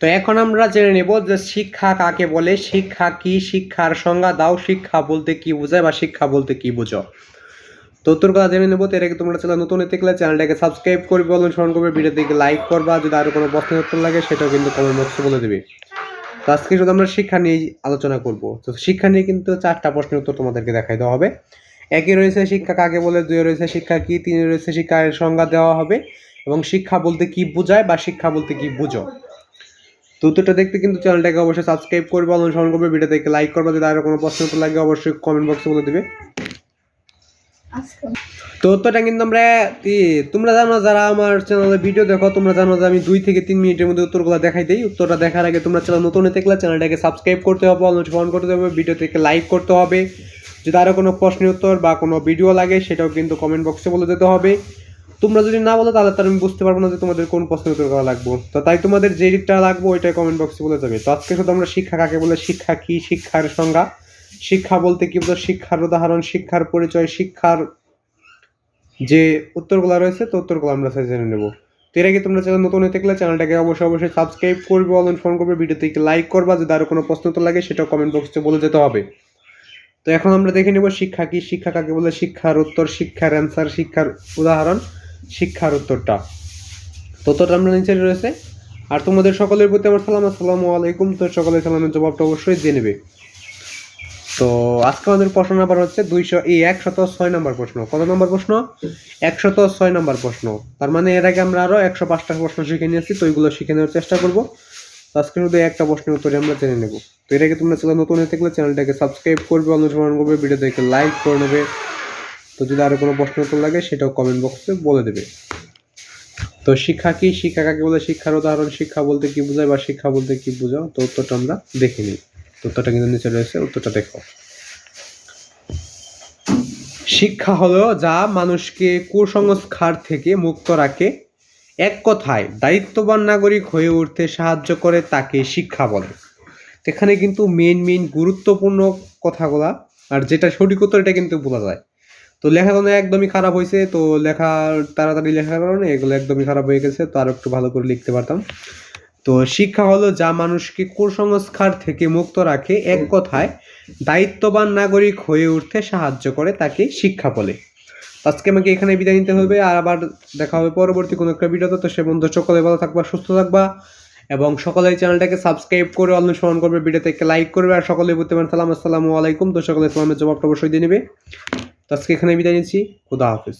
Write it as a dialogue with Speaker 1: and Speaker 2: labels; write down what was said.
Speaker 1: তো এখন আমরা জেনে নেব যে শিক্ষা কাকে বলে, শিক্ষা কি, শিক্ষার সংজ্ঞা দাও, শিক্ষা বলতে কি বোঝায় বা শিক্ষা বলতে কি বুঝো? তো উত্তর কথা জেনে নেব এর আগে তোমরা চ্যানেল নতুন এতে গেলে চ্যানেলটাকে সাবস্ক্রাইব করবে অনুসরণ করবে ভিডিওটিকে লাইক করবা, যদি আরও কোনো প্রশ্নের উত্তর লাগে সেটাও কিন্তু কমেন্ট বক্সে বলে দেবে। তো আজকে শুধু আমরা শিক্ষা নিয়েই আলোচনা করব। তো শিক্ষা নিয়ে কিন্তু চারটা প্রশ্নের উত্তর তোমাদেরকে দেখাই দেওয়া হবে। একই রয়েছে শিক্ষা কাকে বলে দুই রয়েছে শিক্ষা কি, তিনে রয়েছে শিক্ষার সংজ্ঞা দেওয়া হবে। এবং শিক্ষা বলতে কি বোঝায় বা শিক্ষা বলতে কি বুঝো? তো উত্তরটা দেখতে কিন্তু চ্যানেলটাকে অবশ্যই সাবস্ক্রাইব করবে অনুসরণ করবে ভিডিওটাকে লাইক করবে যদি আরও কোনো প্রশ্ন লাগে অবশ্যই কমেন্ট বক্সে বলে দেবে। তো উত্তরটা কিন্তু আমরা তোমরা জানো যারা আমার চ্যানেলে ভিডিও দেখো তোমরা জানো যে আমি দুই থেকে তিন মিনিটের মধ্যে উত্তরগুলো দেখাই দিই। উত্তরটা দেখার আগে তোমরা চ্যানেল নতুন হতে গেলে চ্যানেলটাকে সাবস্ক্রাইব করতে হবে অনুসরণ করতে হবে ভিডিও থেকে লাইক করতে হবে। যদি আরও কোনো প্রশ্নের উত্তর বা কোনো ভিডিও লাগে সেটাও কিন্তু কমেন্ট বক্সে বলে দিতে হবে। তোমরা যদি না বলো, তাহলে আমি বুঝতে পারব না যে তোমাদের কোন প্রশ্নের উত্তর করা লাগবে। তো তাই তোমাদের যে দিকটা লাগবে, ওইটাই কমেন্ট বক্সে বলে যাবে। তো আজকে শুধু আমরা শিক্ষা কাকে বলে, শিক্ষা কি, শিক্ষার সংজ্ঞা? শিক্ষা বলতে কি বোঝো? শিক্ষার উদাহরণ, শিক্ষার পরিচয়, শিক্ষার যে উত্তরগুলো রয়েছে, তো উত্তরগুলো আমরা জেনে নেব। তো এর আগে তোমরা চ্যানেল নতুন হতে গেলে চ্যানেলটাকে অবশ্যই অবশ্যই সাবস্ক্রাইব করবে অল ফোন করবে, ভিডিওতে লাইক করবা, যদি আরও কোনো প্রশ্ন তো লাগে, সেটাও কমেন্ট বক্সে বলে যেতে হবে। তো এখন আমরা দেখে নেব শিক্ষা কি, শিক্ষা কাকে বলে, শিক্ষার উত্তর, শিক্ষার অ্যান্সার শিক্ষার উদাহরণ। শিক্ষার উত্তরটা। তো উত্তরটা আমরা নিচে রয়েছে। আর তোমাদের সকলের প্রতি আমার সালাম, আসসালামু আলাইকুম। তো সকলের সালামের জবাবটা অবশ্যই দিয়ে নেবে। তো আজকে আমাদের প্রশ্ন নাম্বার হচ্ছে দুইশো, এই একশত ছয় নম্বর প্রশ্ন। কত নম্বর প্রশ্ন? একশত ছয় নম্বর প্রশ্ন। তার মানে এর আগে আমরা আরও একশো পাঁচটা প্রশ্ন শিখে নিয়েছি, তো ওইগুলো শিখে নেওয়ার চেষ্টা করব। আজকে শুধু একটা প্রশ্নের উত্তরে আমরা জেনে নেব। তো এর আগে তোমরা চ্যানেল নতুন হয়ে থাকলে চ্যানেলটাকে সাবস্ক্রাইব করবে অনুসরণ করবে ভিডিওটাকে লাইক করে নেবে। তো যদি আরও কোনো প্রশ্ন উত্তর লাগে, সেটাও কমেন্ট বক্সে বলে দেবে। তো শিক্ষা কি? শিক্ষা কাকে বলে? শিক্ষার উদাহরণ, শিক্ষা বলতে কি বোঝায় বা শিক্ষা বলতে কি বোঝাও? তো উত্তরটা আমরা দেখে নিই। উত্তরটা কিন্তু নিচে রয়েছে, উত্তরটা দেখো। শিক্ষা হলো যা মানুষকে কুসংস্কার থেকে মুক্ত রাখে, এক কথায় দায়িত্ববান নাগরিক হয়ে উঠতে সাহায্য করে তাকে শিক্ষা বলে। এখানে কিন্তু মেন মেন গুরুত্বপূর্ণ কথাগুলা, আর যেটা সঠিক উত্তর, এটা কিন্তু বোঝা যায়। তো লেখাগুলো একদমই খারাপ হয়েছে, তো লেখা তাড়াতাড়ি লেখার কারণে এগুলো একদমই খারাপ হয়ে গেছে, তো আরও একটু ভালো করে লিখতে পারতাম। তো শিক্ষা হলো যা মানুষকে কুসংস্কার থেকে মুক্ত রাখে, এক কথায় দায়িত্ববান নাগরিক হয়ে উঠতে সাহায্য করে তাকে শিক্ষা বলে। আজকে আমাকে এখানে বিদায় নিতে হবে, আর আবার দেখা হবে পরবর্তী কোনো একটা ভিডিওতে, তো সে বন্ধু সকলে ভালো থাকবা, সুস্থ থাকবা, এবং সকলে চ্যানেলটাকে সাবস্ক্রাইব করে অনুসরণ করবে, ভিডিওতে লাইক করবে, আর সকলে বলতে পারেন সালাম, আসসালামু আলাইকুম, তো সকলে সালামের জবাবটা অবশ্যই দিয়ে নেবে। তো আজকে এখানে বিদায় নিচ্ছি খুদা হাফিজ।